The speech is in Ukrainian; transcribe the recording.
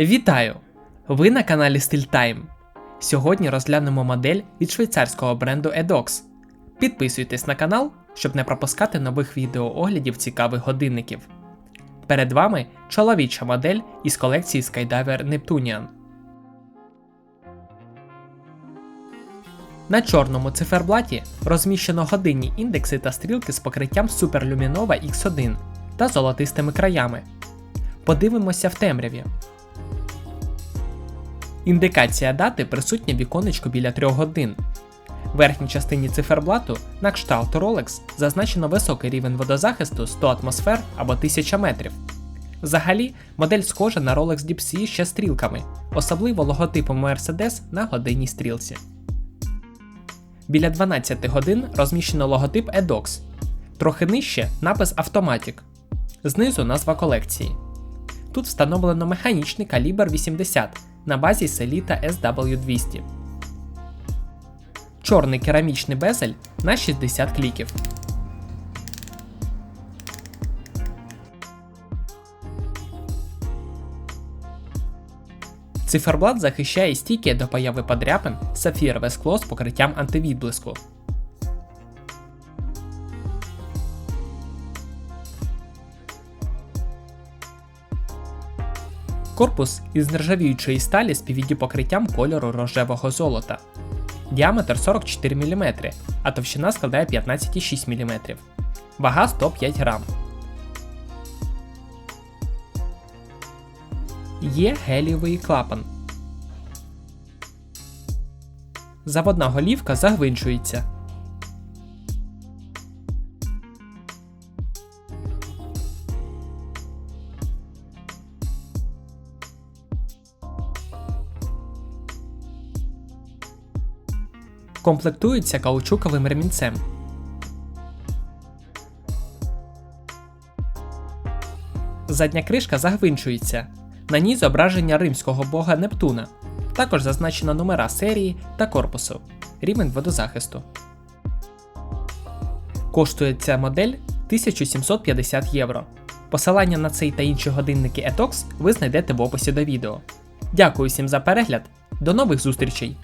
Вітаю! Ви на каналі StillTime. Сьогодні розглянемо модель від швейцарського бренду Edox. Підписуйтесь на канал, щоб не пропускати нових відеооглядів цікавих годинників. Перед вами чоловіча модель із колекції Skydiver Neptunian. На чорному циферблаті розміщено годинні індекси та стрілки з покриттям Superluminova X1 та золотистими краями. Подивимося в темряві. Індикація дати присутня віконечко біля 3 годин. В верхній частині циферблату на кшталт Rolex зазначено високий рівень водозахисту 100 атмосфер або 1000 метрів. Взагалі, модель схожа на Rolex Deep Sea ще стрілками, особливо логотипом Mercedes на годинній стрілці. Біля 12 годин розміщено логотип Edox. Трохи нижче напис Automatic. Знизу назва колекції. Тут встановлено механічний калібр 80 на базі Селіта SW200. Чорний керамічний безель на 60 кліків. Циферблат захищає стійки до появи подряпин сапфірове скло з покриттям антивідблиску. Корпус із нержавіючої сталі з PVD покриттям кольору рожевого золота. Діаметр 44 мм, а товщина складає 15,6 мм. Вага 105 грам. Є гелієвий клапан. Заводна голівка загвинчується. Комплектується каучуковим ремінцем. Задня кришка загвинчується. На ній зображення римського бога Нептуна. Також зазначено номера серії та корпусу, рівень водозахисту. Коштує ця модель 1750 євро. Посилання на цей та інші годинники Etox ви знайдете в описі до відео. Дякую всім за перегляд. До нових зустрічей!